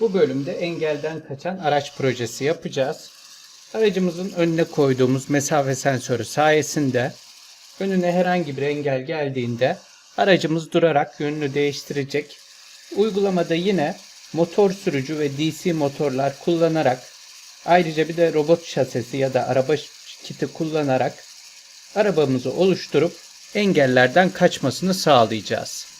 Bu bölümde engelden kaçan araç projesi yapacağız. Aracımızın önüne koyduğumuz mesafe sensörü sayesinde önüne herhangi bir engel geldiğinde aracımız durarak yönünü değiştirecek. Uygulamada yine motor sürücü ve DC motorlar kullanarak ayrıca bir de robot şasisi ya da araba kiti kullanarak arabamızı oluşturup engellerden kaçmasını sağlayacağız.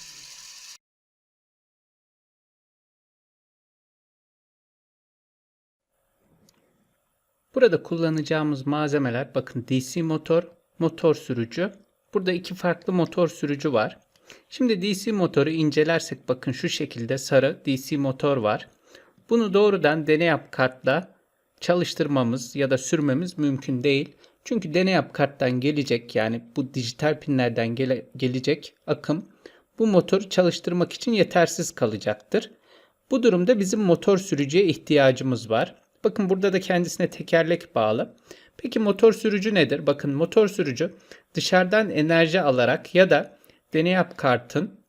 Burada kullanacağımız malzemeler bakın DC motor, motor sürücü. Burada iki farklı motor sürücü var. Şimdi DC motoru incelersek bakın şu şekilde sarı DC motor var. Bunu doğrudan deney yap kartla çalıştırmamız ya da sürmemiz mümkün değil. Çünkü deney yap karttan gelecek yani bu dijital pinlerden gele, gelecek akım bu motoru çalıştırmak için yetersiz kalacaktır. Bu durumda bizim motor sürücüye ihtiyacımız var. Bakın burada da kendisine tekerlek bağlı. Peki motor sürücü nedir? Bakın motor sürücü dışarıdan enerji alarak ya da deney yap kartın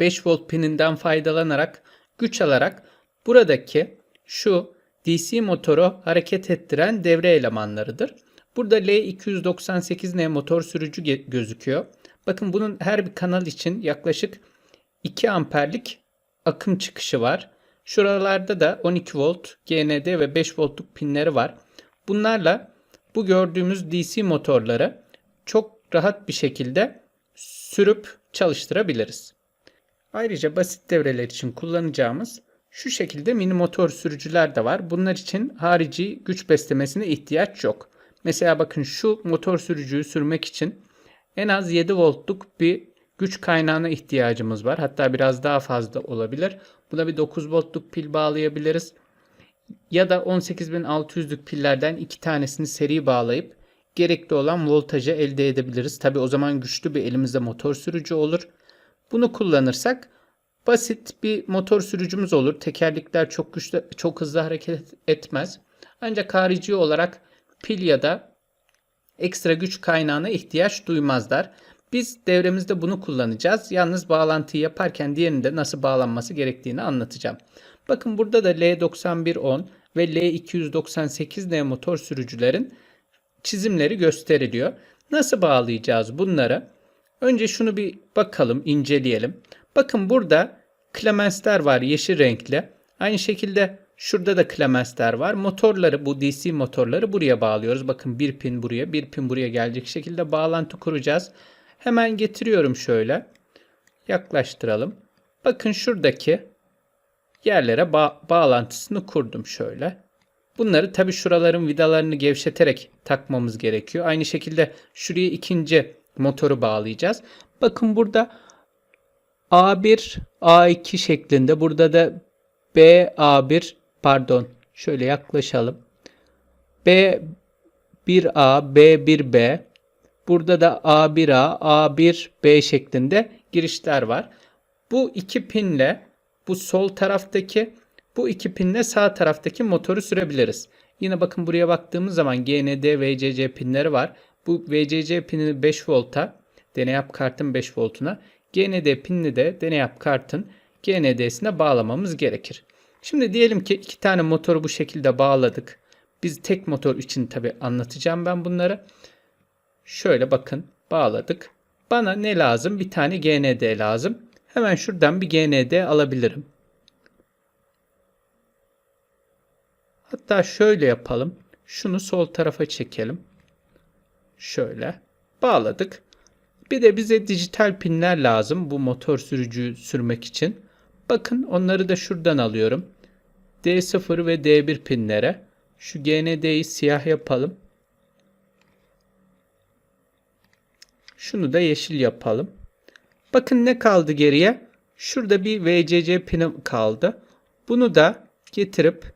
5 volt pininden faydalanarak güç alarak buradaki şu DC motoru hareket ettiren devre elemanlarıdır. Burada L298N motor sürücü gözüküyor. Bakın bunun her bir kanal için yaklaşık 2 amperlik akım çıkışı var. Şuralarda da 12 volt GND ve 5 voltluk pinleri var. Bunlarla bu gördüğümüz DC motorları çok rahat bir şekilde sürüp çalıştırabiliriz. Ayrıca basit devreler için kullanacağımız şu şekilde mini motor sürücüler de var. Bunlar için harici güç beslemesine ihtiyaç yok. Mesela bakın şu motor sürücüyü sürmek için en az 7 voltluk bir güç kaynağına ihtiyacımız var. Hatta biraz daha fazla olabilir. Buna bir 9 voltluk pil bağlayabiliriz. Ya da 18600'lük pillerden iki tanesini seri bağlayıp gerekli olan voltajı elde edebiliriz. Tabi o zaman güçlü bir elimizde motor sürücü olur. Bunu kullanırsak basit bir motor sürücümüz olur. Tekerlekler çok güçlü, çok hızlı hareket etmez. Ancak harici olarak pil ya da ekstra güç kaynağına ihtiyaç duymazlar. Biz devremizde bunu kullanacağız. Yalnız bağlantıyı yaparken diğerinde nasıl bağlanması gerektiğini anlatacağım. Bakın burada da L9110 ve L298N motor sürücülerin çizimleri gösteriliyor. Nasıl bağlayacağız bunları? Önce şunu bir bakalım, inceleyelim. Bakın burada klemensler var yeşil renkli. Aynı şekilde şurada da klemensler var. Motorları bu DC motorları buraya bağlıyoruz. Bakın bir pin buraya, bir pin buraya gelecek şekilde bağlantı kuracağız. Hemen getiriyorum şöyle. Yaklaştıralım. Bakın şuradaki yerlere ba bağlantısını kurdum şöyle. Bunları tabi şuraların vidalarını gevşeterek takmamız gerekiyor. Aynı şekilde şuraya ikinci motoru bağlayacağız. Bakın burada A1, A2 şeklinde. Burada da BA1 pardon şöyle yaklaşalım. B1A, B1B Burada da A1A, A1B şeklinde girişler var. Bu iki pinle bu sol taraftaki bu iki pinle sağ taraftaki motoru sürebiliriz. Yine bakın buraya baktığımız zaman GND, VCC pinleri var. Bu VCC pinini 5 volta, deney yap kartın 5 voltuna, GND pinini de deney yap kartın GND'sine bağlamamız gerekir. Şimdi diyelim ki iki tane motoru bu şekilde bağladık. Biz tek motor için tabi anlatacağım ben bunları. Şöyle bakın bağladık. Bana ne lazım? Bir tane GND lazım. Hemen şuradan bir GND alabilirim. Hatta şöyle yapalım. Şunu sol tarafa çekelim. Şöyle bağladık. Bir de bize dijital pinler lazım bu motor sürücüyü sürmek için. Bakın onları da şuradan alıyorum. D0 ve D1 pinlere. Şu GND'yi siyah yapalım. Şunu da yeşil yapalım. Bakın ne kaldı geriye? Şurada bir VCC pini kaldı. Bunu da getirip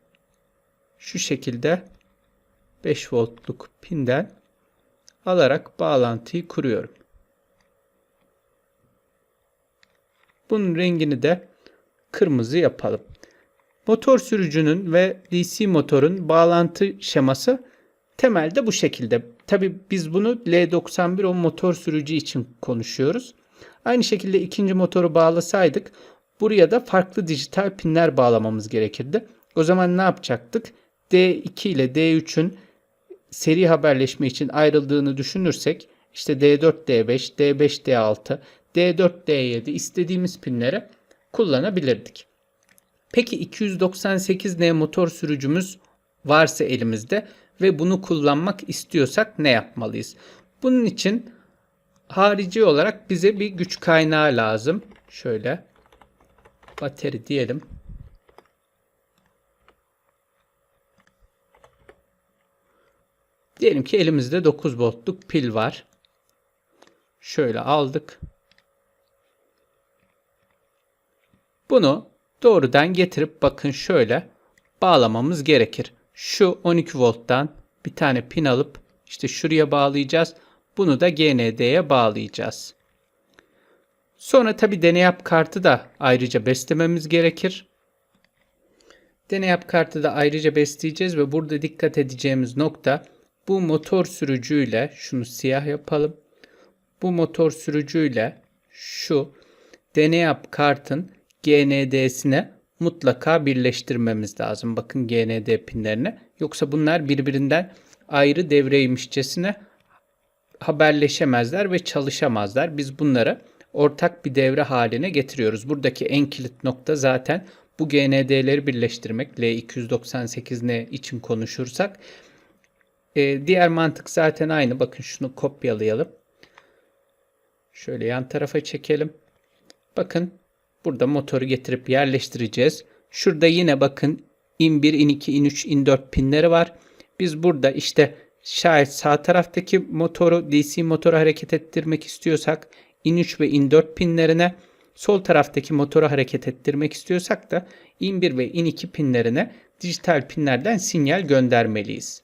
şu şekilde 5 voltluk pinden alarak bağlantıyı kuruyorum. Bunun rengini de kırmızı yapalım. Motor sürücünün ve DC motorun bağlantı şeması temelde bu şekilde. Tabi biz bunu L91 o motor sürücü için konuşuyoruz. Aynı şekilde ikinci motoru bağlasaydık Buraya da farklı dijital pinler bağlamamız gerekirdi. O zaman ne yapacaktık? D2 ile D3'ün seri haberleşme için ayrıldığını düşünürsek işte D4, D5, D5, D6, D4, D7 istediğimiz pinleri kullanabilirdik. Peki 298N motor sürücümüz varsa elimizde ve bunu kullanmak istiyorsak ne yapmalıyız? Bunun için harici olarak bize bir güç kaynağı lazım. Şöyle bateri diyelim. Diyelim ki elimizde 9 voltluk pil var. Şöyle aldık. Bunu doğrudan getirip bakın şöyle bağlamamız gerekir. Şu 12 volttan bir tane pin alıp işte şuraya bağlayacağız. Bunu da GND'ye bağlayacağız. Sonra tabi deneyap kartı da ayrıca beslememiz gerekir. Deneyap kartı da ayrıca besleyeceğiz ve burada dikkat edeceğimiz nokta bu motor sürücüyle şunu siyah yapalım. Bu motor sürücüyle şu deneyap kartın GND'sine mutlaka birleştirmemiz lazım. Bakın GND pinlerini. Yoksa bunlar birbirinden ayrı devreymişçesine haberleşemezler ve çalışamazlar. Biz bunları ortak bir devre haline getiriyoruz. Buradaki en kilit nokta zaten bu GND'leri birleştirmek. L298N için konuşursak. Ee, diğer mantık zaten aynı. Bakın şunu kopyalayalım. Şöyle yan tarafa çekelim. Bakın burada motoru getirip yerleştireceğiz. Şurada yine bakın in 1, in 2, in 3, in 4 pinleri var. Biz burada işte şayet sağ taraftaki motoru DC motoru hareket ettirmek istiyorsak in 3 ve in 4 pinlerine sol taraftaki motoru hareket ettirmek istiyorsak da in 1 ve in 2 pinlerine dijital pinlerden sinyal göndermeliyiz.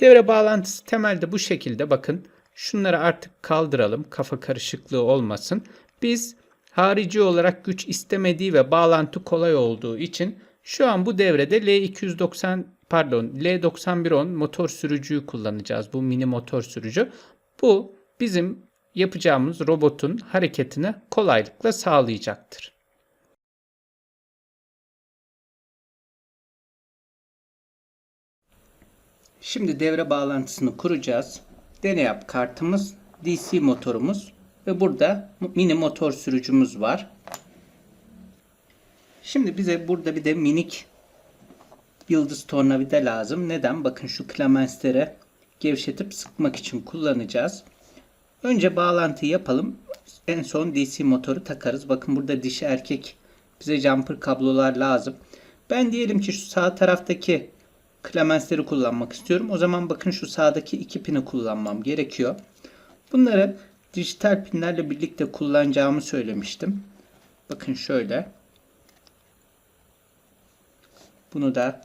Devre bağlantısı temelde bu şekilde bakın. Şunları artık kaldıralım. Kafa karışıklığı olmasın. Biz harici olarak güç istemediği ve bağlantı kolay olduğu için şu an bu devrede L290 pardon L9110 motor sürücüyü kullanacağız. Bu mini motor sürücü. Bu bizim yapacağımız robotun hareketini kolaylıkla sağlayacaktır. Şimdi devre bağlantısını kuracağız. Deneyap kartımız, DC motorumuz ve burada mini motor sürücümüz var. Şimdi bize burada bir de minik yıldız tornavida lazım. Neden? Bakın şu klemensleri gevşetip sıkmak için kullanacağız. Önce bağlantıyı yapalım. En son DC motoru takarız. Bakın burada dişi erkek bize jumper kablolar lazım. Ben diyelim ki şu sağ taraftaki klemensleri kullanmak istiyorum. O zaman bakın şu sağdaki iki pini kullanmam gerekiyor. Bunları dijital pinlerle birlikte kullanacağımı söylemiştim. Bakın şöyle. Bunu da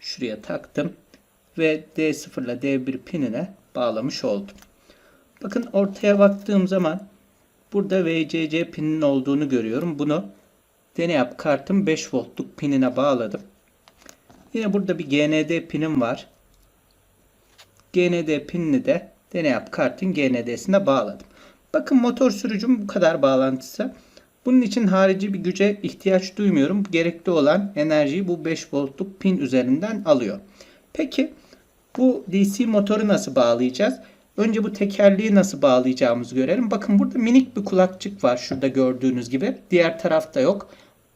şuraya taktım ve D0 ile D1 pinine bağlamış oldum. Bakın ortaya baktığım zaman burada VCC pininin olduğunu görüyorum. Bunu deneyap kartım 5 voltluk pinine bağladım. Yine burada bir GND pinim var. GND pinini de deneyap kartın GND'sine bağladım. Bakın motor sürücüm bu kadar bağlantısı. Bunun için harici bir güce ihtiyaç duymuyorum. Gerekli olan enerjiyi bu 5 voltluk pin üzerinden alıyor. Peki bu DC motoru nasıl bağlayacağız? Önce bu tekerleği nasıl bağlayacağımızı görelim. Bakın burada minik bir kulakçık var şurada gördüğünüz gibi. Diğer tarafta yok.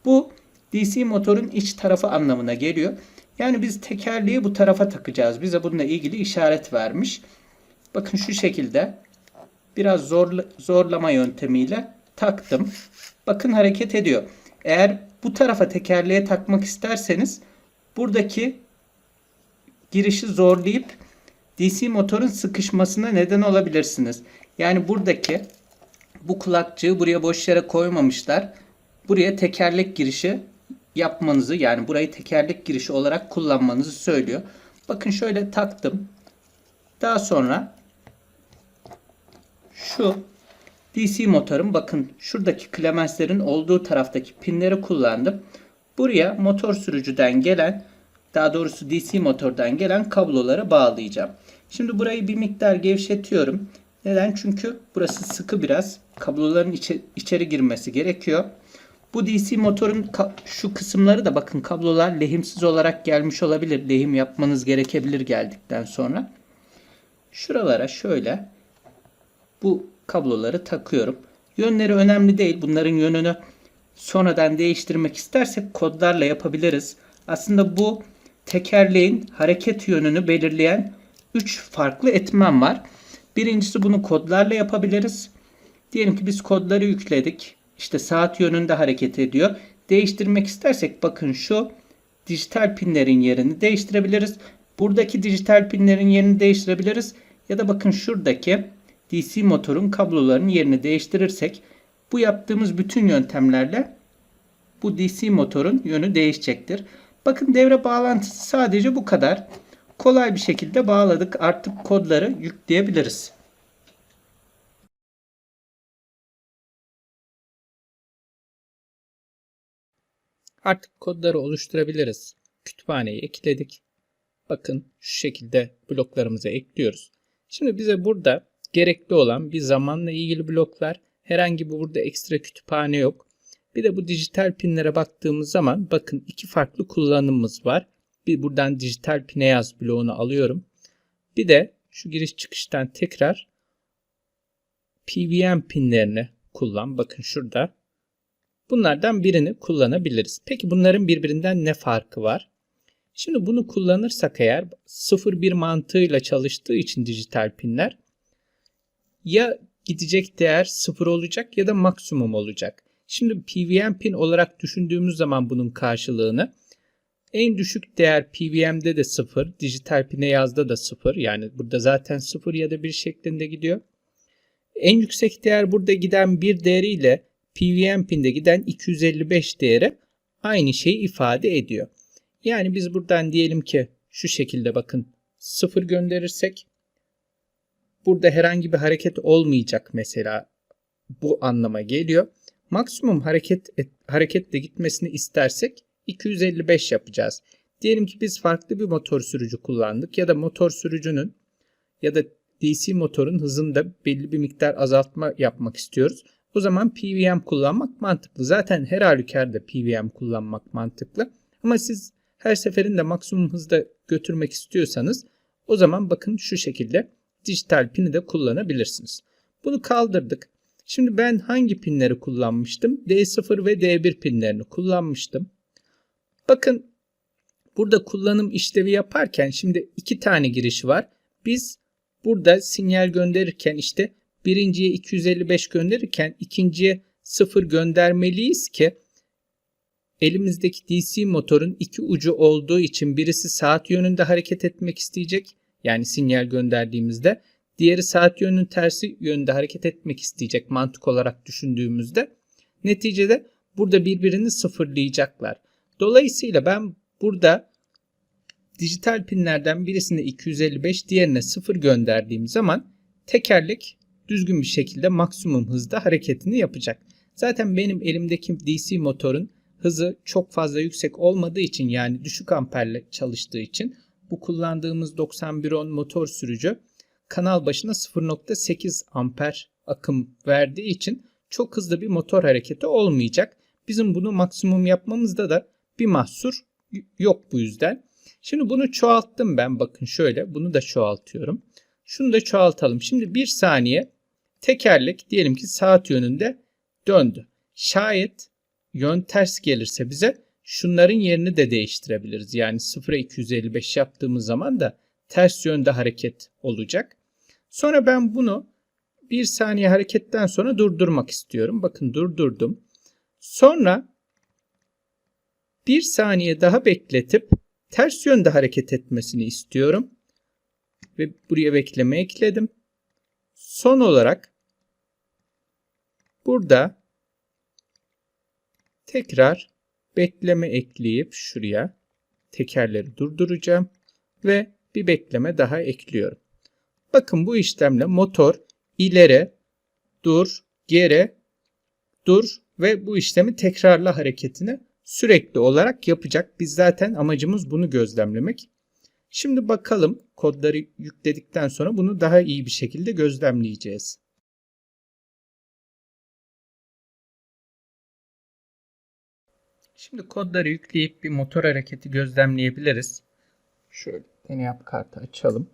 Bu DC motorun iç tarafı anlamına geliyor. Yani biz tekerleği bu tarafa takacağız. Bize bununla ilgili işaret vermiş. Bakın şu şekilde biraz zorla, zorlama yöntemiyle taktım. Bakın hareket ediyor. Eğer bu tarafa tekerleğe takmak isterseniz buradaki girişi zorlayıp DC motorun sıkışmasına neden olabilirsiniz. Yani buradaki bu kulakçığı buraya boş yere koymamışlar. Buraya tekerlek girişi yapmanızı yani burayı tekerlek girişi olarak kullanmanızı söylüyor. Bakın şöyle taktım. Daha sonra şu DC motorun bakın şuradaki klemenslerin olduğu taraftaki pinleri kullandım. Buraya motor sürücüden gelen daha doğrusu DC motordan gelen kabloları bağlayacağım. Şimdi burayı bir miktar gevşetiyorum. Neden? Çünkü burası sıkı biraz. Kabloların içi, içeri girmesi gerekiyor. Bu DC motorun şu kısımları da bakın kablolar lehimsiz olarak gelmiş olabilir. Lehim yapmanız gerekebilir geldikten sonra. Şuralara şöyle bu kabloları takıyorum. Yönleri önemli değil. Bunların yönünü sonradan değiştirmek istersek kodlarla yapabiliriz. Aslında bu tekerleğin hareket yönünü belirleyen 3 farklı etmen var. Birincisi bunu kodlarla yapabiliriz. Diyelim ki biz kodları yükledik. İşte saat yönünde hareket ediyor. Değiştirmek istersek bakın şu dijital pinlerin yerini değiştirebiliriz. Buradaki dijital pinlerin yerini değiştirebiliriz. Ya da bakın şuradaki DC motorun kablolarının yerini değiştirirsek bu yaptığımız bütün yöntemlerle bu DC motorun yönü değişecektir. Bakın devre bağlantısı sadece bu kadar. Kolay bir şekilde bağladık. Artık kodları yükleyebiliriz. Artık kodları oluşturabiliriz. Kütüphaneyi ekledik. Bakın şu şekilde bloklarımızı ekliyoruz. Şimdi bize burada gerekli olan bir zamanla ilgili bloklar. Herhangi bir burada ekstra kütüphane yok. Bir de bu dijital pinlere baktığımız zaman bakın iki farklı kullanımımız var. Bir buradan dijital pine yaz bloğunu alıyorum. Bir de şu giriş çıkıştan tekrar PWM pinlerini kullan. Bakın şurada. Bunlardan birini kullanabiliriz. Peki bunların birbirinden ne farkı var? Şimdi bunu kullanırsak eğer 0-1 mantığıyla çalıştığı için dijital pinler ya gidecek değer 0 olacak ya da maksimum olacak. Şimdi PWM pin olarak düşündüğümüz zaman bunun karşılığını en düşük değer PWM'de de 0, dijital pine yazda da 0. Yani burada zaten 0 ya da 1 şeklinde gidiyor. En yüksek değer burada giden bir değeriyle PWM pinde giden 255 değeri aynı şeyi ifade ediyor. Yani biz buradan diyelim ki şu şekilde bakın 0 gönderirsek burada herhangi bir hareket olmayacak mesela bu anlama geliyor. Maksimum hareket et, hareketle gitmesini istersek 255 yapacağız. Diyelim ki biz farklı bir motor sürücü kullandık ya da motor sürücünün ya da DC motorun hızında belli bir miktar azaltma yapmak istiyoruz. O zaman PWM kullanmak mantıklı. Zaten her halükarda PWM kullanmak mantıklı. Ama siz her seferinde maksimum hızda götürmek istiyorsanız o zaman bakın şu şekilde dijital pini de kullanabilirsiniz. Bunu kaldırdık. Şimdi ben hangi pinleri kullanmıştım? D0 ve D1 pinlerini kullanmıştım. Bakın burada kullanım işlevi yaparken şimdi iki tane girişi var. Biz burada sinyal gönderirken işte birinciye 255 gönderirken ikinciye 0 göndermeliyiz ki elimizdeki DC motorun iki ucu olduğu için birisi saat yönünde hareket etmek isteyecek. Yani sinyal gönderdiğimizde diğeri saat yönünün tersi yönde hareket etmek isteyecek mantık olarak düşündüğümüzde neticede burada birbirini sıfırlayacaklar. Dolayısıyla ben burada dijital pinlerden birisine 255 diğerine 0 gönderdiğim zaman tekerlek düzgün bir şekilde maksimum hızda hareketini yapacak. Zaten benim elimdeki DC motorun hızı çok fazla yüksek olmadığı için yani düşük amperle çalıştığı için bu kullandığımız 9110 motor sürücü kanal başına 0.8 amper akım verdiği için çok hızlı bir motor hareketi olmayacak. Bizim bunu maksimum yapmamızda da bir mahsur yok bu yüzden. Şimdi bunu çoğalttım ben. Bakın şöyle bunu da çoğaltıyorum. Şunu da çoğaltalım. Şimdi bir saniye tekerlek diyelim ki saat yönünde döndü. Şayet yön ters gelirse bize şunların yerini de değiştirebiliriz. Yani 0'a 255 yaptığımız zaman da ters yönde hareket olacak. Sonra ben bunu bir saniye hareketten sonra durdurmak istiyorum. Bakın durdurdum. Sonra bir saniye daha bekletip ters yönde hareket etmesini istiyorum. Ve buraya bekleme ekledim. Son olarak burada tekrar bekleme ekleyip şuraya tekerleri durduracağım ve bir bekleme daha ekliyorum. Bakın bu işlemle motor ileri, dur, geri, dur ve bu işlemi tekrarla hareketini sürekli olarak yapacak. Biz zaten amacımız bunu gözlemlemek. Şimdi bakalım kodları yükledikten sonra bunu daha iyi bir şekilde gözlemleyeceğiz. Şimdi kodları yükleyip bir motor hareketi gözlemleyebiliriz. Şöyle deney yap kartı açalım.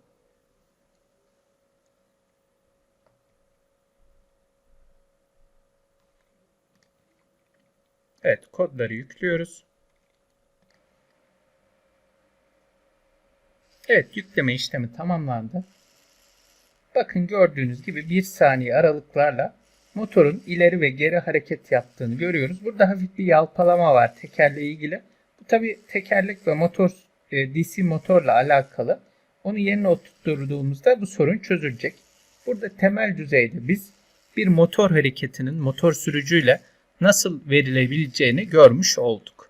Evet kodları yüklüyoruz. Evet yükleme işlemi tamamlandı. Bakın gördüğünüz gibi bir saniye aralıklarla motorun ileri ve geri hareket yaptığını görüyoruz. Burada hafif bir yalpalama var tekerle ilgili. Bu tabi tekerlek ve motor e, DC motorla alakalı. Onu yerine oturtturduğumuzda bu sorun çözülecek. Burada temel düzeyde biz bir motor hareketinin motor sürücüyle nasıl verilebileceğini görmüş olduk.